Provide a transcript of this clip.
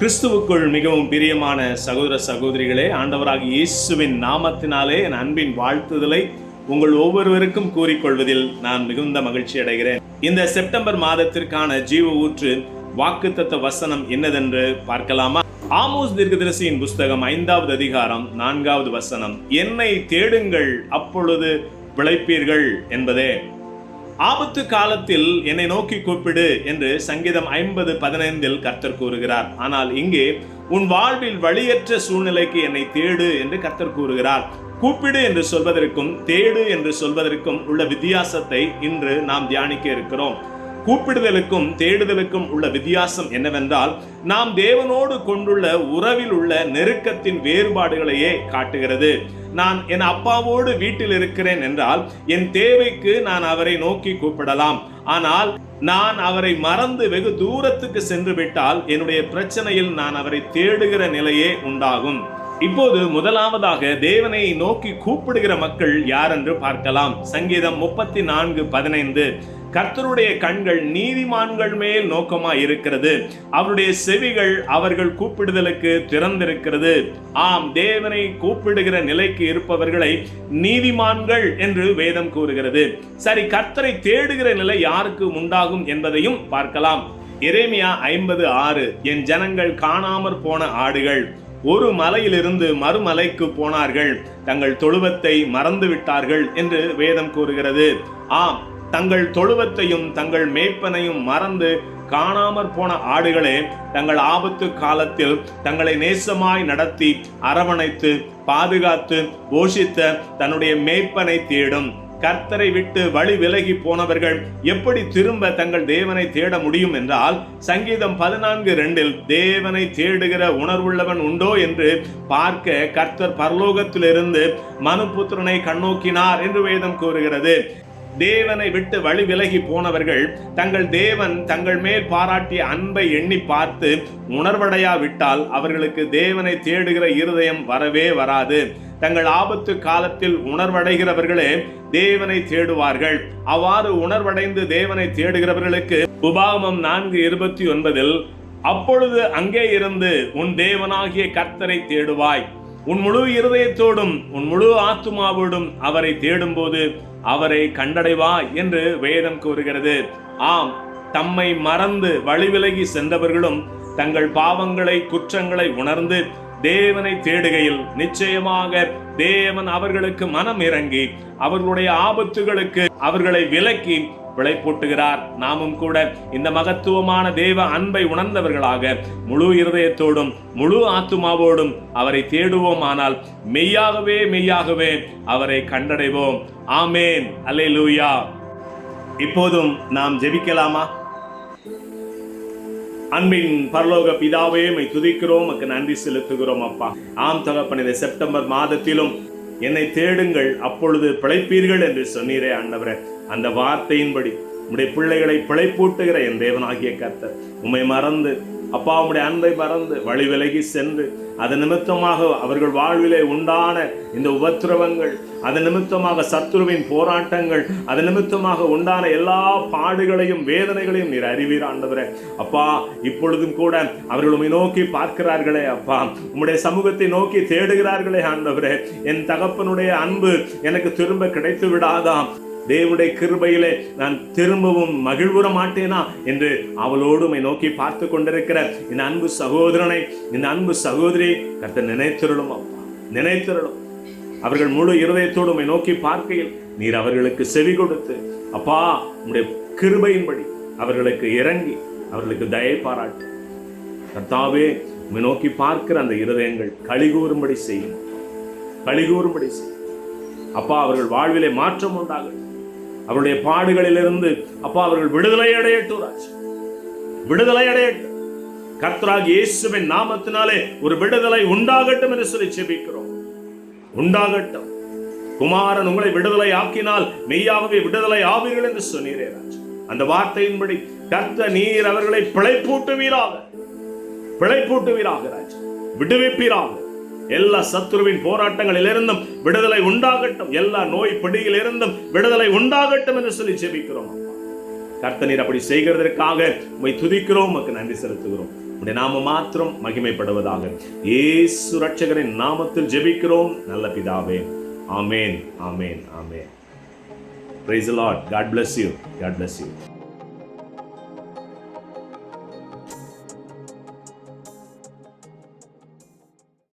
கிறிஸ்துவுக்குள் மிகவும் பிரியமான சகோதர சகோதரிகளே ஆண்டவராக இயேசுவின் நாமத்தினாலே என் அன்பின் வாழ்த்துதலை உங்கள் ஒவ்வொருவருக்கும் கூறிக்கொள்வதில் நான் மிகுந்த மகிழ்ச்சி அடைகிறேன். இந்த செப்டம்பர் மாதத்திற்கான ஜீவ ஊற்று வாக்குத்தத்த வசனம் என்னதென்று பார்க்கலாமா? ஆமோஸ் தீர்க்கதரிசியின் புஸ்தகம் ஐந்தாவது அதிகாரம் நான்காவது வசனம் என்னை தேடுங்கள் அப்பொழுது பிழைப்பீர்கள் என்பதே. ஆபத்து காலத்தில் என்னை நோக்கி கூப்பிடு என்று சங்கீதம் ஐம்பது பதினைந்தில் கர்த்தர் கூறுகிறார். ஆனால் இங்கே உன் வாழ்வில் வழியற்ற சூழ்நிலைக்கு என்னை தேடு என்று கர்த்தர் கூறுகிறார். கூப்பிடு என்று சொல்வதற்கும் தேடு என்று சொல்வதற்கும் உள்ள வித்தியாசத்தை இன்று நாம் தியானிக்க இருக்கிறோம். கூப்பிடுதலுக்கும் தேடுதலுக்கும் உள்ள வித்தியாசம் என்னவென்றால் நாம் தேவனோடு கொண்டுள்ள உறவில் உள்ள நெருக்கத்தின் வேறுபாடுகளையே காட்டுகிறது. நான் என் அப்பாவோடு வீட்டில் இருக்கிறேன் என்றால் என் தேவைக்கு நான் அவரை நோக்கி கூப்பிடலாம். ஆனால் நான் அவரை மறந்து வெகு தூரத்துக்கு சென்று விட்டால் என்னுடைய பிரச்சனையில் நான் அவரை தேடுகிற நிலையே உண்டாகும். இப்போது முதலாவதாக தேவனை நோக்கி கூப்பிடுகிற மக்கள் யார் என்று பார்க்கலாம். சங்கீதம் முப்பத்தி நான்கு பதினைந்து. கர்த்தருடைய கண்கள் நீதிமான்கள் மேல் நோக்கமா இருக்கிறது. அவருடைய செவிகள் அவர்கள் கூப்பிடுதலுக்கு திறந்திருக்கிறது. ஆம் தேவனை கூப்பிடுகிற நிலைக்கு இருப்பவர்களை நீதிமான்கள் என்று வேதம் கூறுகிறது. சரி கர்த்தரை தேடுகிற நிலை யாருக்கு உண்டாகும் என்பதையும் பார்க்கலாம். எரேமியா ஐம்பது ஆறு என் ஜனங்கள் காணாமற் போன ஆடுகள் ஒரு மலையிலிருந்து மறுமலைக்கு போனார்கள். தங்கள் தொழுவத்தை மறந்து விட்டார்கள் என்று வேதம் கூறுகிறது. ஆம் தங்கள் தொழுவத்தையும் தங்கள் மேய்ப்பனையும் மறந்து காணாமற் போன ஆடுகளே தங்கள் ஆபத்து காலத்தில் தங்களை நேசமாய் நடத்தி அரவணைத்து பாதுகாத்து போஷித்த தன்னுடைய மேய்ப்பனை தேடும். கர்த்தரை விட்டு வழி விலகி போனவர்கள் எப்படி திரும்ப தங்கள் தேவனை தேட முடியும் என்றால் சங்கீதம் பதினான்கு ரெண்டில் தேவனை தேடுகிற உணர்வுள்ளவன் உண்டோ என்று பார்க்க கர்த்தர் பரலோகத்திலிருந்து மனுபுத்திரனை கண்ணோக்கினார் என்று வேதம் கூறுகிறது. தேவனை விட்டு வழி விலகி போனவர்கள் தங்கள் தேவன் தங்கள் மேல் பாராட்டிய அன்பை எண்ணி பார்த்து உணர்வடையாவிட்டால் அவர்களுக்கு தேவனை தேடுகிற இருதயம் வரவே வராது. தங்கள் ஆபத்து காலத்தில் உணர்வடைகிறவர்களே தேவனை தேடுவார்கள். அவ்வாறு உணர்வடைந்து தேவனை தேடுகிறவர்களுக்கு உபாகமம் நான்கு இருபத்தி ஒன்பதில் அப்பொழுது அங்கே இருந்து உன் தேவனாகிய கர்த்தரை தேடுவாய். உன் முழு இருதயத்தோடும் உன் முழு ஆத்துமாவோடும் அவரை தேடும்போது அவரை கண்டடைவா என்று வேதம் கூறுகிறது. ஆம் தம்மை மறந்து வழிவிலகி சென்றவர்களும் தங்கள் பாவங்களை குற்றங்களை உணர்ந்து தேவனை தேடுகையில் நிச்சயமாக தேவன் அவர்களுக்கு மனம் இறங்கி அவர்களுடைய ஆபத்துகளுக்கு அவர்களை விலக்கி விளைப்பூட்டுகிறார் நாமும் கூட இந்த மகத்துவமான தேவ அன்பை உணர்ந்தவர்களாக முழு இருதயத்தோடும் முழு ஆத்துமாவோடும் அவரை தேடுவோம். ஆனால் மெய்யாகவே மெய்யாகவே அவரை கண்டடைவோம். ஆமேன். அல்லே லூயா இப்போதும் நாம் ஜெபிக்கலாமா? அன்பின் பரலோக பிதாவே மை துதிக்கிறோம். உமக்கு நன்றி செலுத்துகிறோம் அப்பா. ஆம் தகப்பன் இந்த செப்டம்பர் மாதத்திலும் என்னை தேடுங்கள். அப்பொழுது பிழைப்பீர்கள் என்று சொன்னீரே ஆண்டவரே அந்த வார்த்தையின்படி உம்முடைய பிள்ளைகளை பிழைப்பூட்டுகிற என் தேவனாகிய கர்த்தர். உம்மை மறந்து அப்பா உம்முடைய அன்பை மறந்து வழி விலகி சென்று அதன் நிமித்தமாக அவர்கள் வாழ்விலே உண்டான இந்த உபத்திரவங்கள் அதன் நிமித்தமாக சத்துருவின் போராட்டங்கள் அதன் நிமித்தமாக உண்டான எல்லா பாடுகளையும் வேதனைகளையும் நீர் அறிவீர் ஆண்டவரே. அப்பா இப்பொழுதும் கூட அவர்கள் உம்மை நோக்கி பார்க்கிறார்களே அப்பா. உம்முடைய சமூகத்தை நோக்கி தேடுகிறார்களே ஆண்டவரே. என் தகப்பனுடைய அன்பு எனக்கு திரும்ப கிடைத்து விடாதாம் தேவனுடைய கிருபையிலே நான் திரும்பவும் மகிழ்வுற மாட்டேனா என்று அவளோடு உம்மை நோக்கி பார்த்து கொண்டிருக்கிற இந்த அன்பு சகோதரனை இந்த அன்பு சகோதரி கத்த நினைத்திருளும் அப்பா நினைத்திருளும். அவர்கள் முழு இருதயத்தோடு உண்மை நோக்கி பார்க்கையில் நீர் அவர்களுக்கு செவி கொடுத்து அப்பா உடைய கிருபையின்படி அவர்களுக்கு இறங்கி அவர்களுக்கு தயை பாராட்டு. கர்த்தாவே உம்மை நோக்கி பார்க்கிற அந்த இருதயங்கள் கழிகூறும்படி செய்யும். கழிகூறும்படி செய்யும். அப்பா அவர்கள் வாழ்விலே மாற்றம் உண்டாகும் அவருடைய பாடுகளிலிருந்து அப்பா அவர்கள் விடுதலை அடையட்டும் ராஜா. விடுதலை அடையட்டும். கர்த்தராக இயேசுவின் நாமத்தினாலே ஒரு விடுதலை உண்டாகட்டும் என்று சொல்லி செபிக்கிறோம் உண்டாகட்டும். குமாரன் உங்களை விடுதலை ஆக்கினால் மெய்யாகவே விடுதலை ஆவீர்கள் என்று சொன்னீரே ராஜா. அந்த வார்த்தையின்படி கர்த்த நீர் அவர்களை பிழைப்பூட்டுவீராக. பிழைப்பூட்டுவீராக ராஜா. விடுவிப்பீராக. எல்லா சத்துருவின் போராட்டங்களிலிருந்தும் விடுதலை உண்டாகட்டும். எல்லா நோய் பிடியிலிருந்தும் விடுதலை உண்டாகட்டும் என்று சொல்லி ஜெபிக்கிறோம். அப்பா. அப்படி செய்கிறதற்காக உண்மை துதிக்கிறோம் உமக்கு நன்றி செலுத்துகிறோம். உடைய நாம மாத்திரம் மகிமைப்படுவதாக. ஏசு ரட்சகரின் நாமத்தில் ஜெபிக்கிறோம். நல்ல பிதாவே. Amen amen amen. Praise Lord God bless you God bless you